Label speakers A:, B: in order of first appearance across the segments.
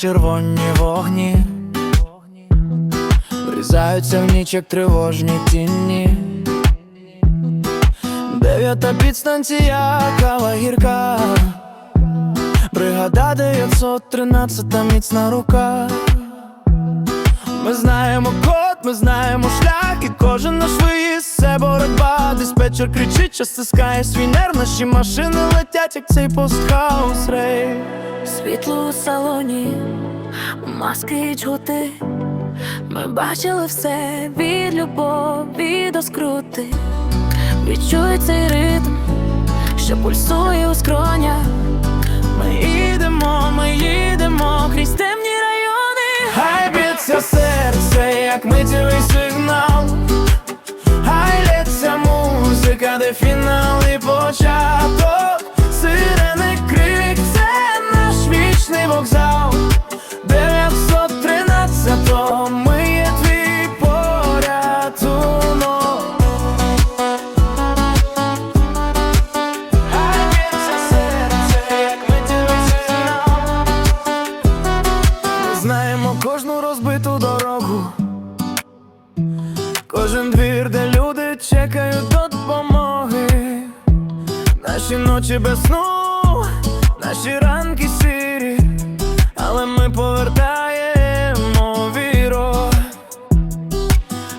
A: червоні вогні, врізаються в ніч, як тривожні тіні. Дев'ята підстанція, кава гірка, бригада 913 міцна рука. Ми знаємо код, ми знаємо шлях, і кожен наш виїзд це боротьба. Диспетчер кричить, що стискає свій нерв, наші машини летять, як цей постхаус рейв.
B: Світло у салоні, маски й чути. Ми бачили все від любові до скрути. Відчуй цей ритм, що пульсує у скронях.
A: Ми їдемо, ми їдемо крізь темні райони. Хай б'ється серце, як миттєвий сигнал. Хай лється музика, де фінал і початок. Вокзал. 913 ми є твій порятунок. Хай б'ється серце, знаємо кожну розбиту дорогу, кожен двір, де люди чекають допомоги. Наші ночі без сну,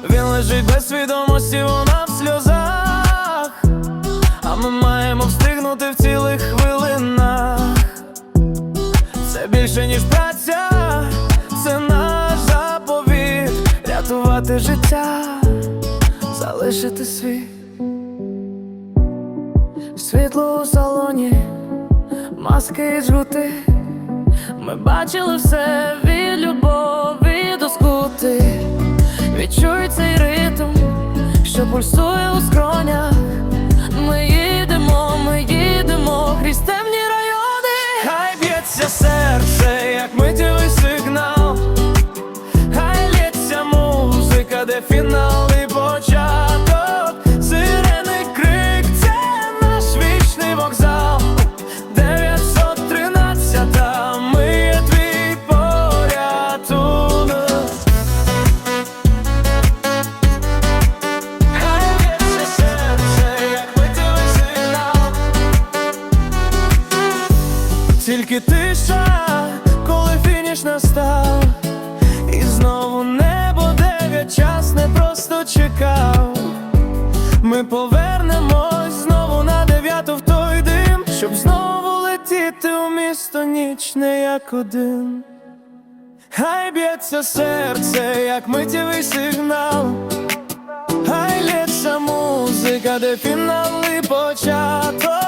A: Він лежить без свідомості, вона в сльозах, а ми маємо встигнути в цілих хвилинах. Це більше, ніж праця, це наш заповіт рятувати життя, залишити світ. Світло у салоні, маски і жгути. Ми бачили все від любові до скути. Відчуй цей ритм, що пульсує у скронях. Тільки тиша, коли фініш настав, і знову небо дев'ять час не просто чекав. Ми повернемось знову на дев'яту в той дим, щоб знову летіти у місто ніч не як один. Хай б'ється серце, як миттєвий сигнал. Хай лється музика, де фінал і початок.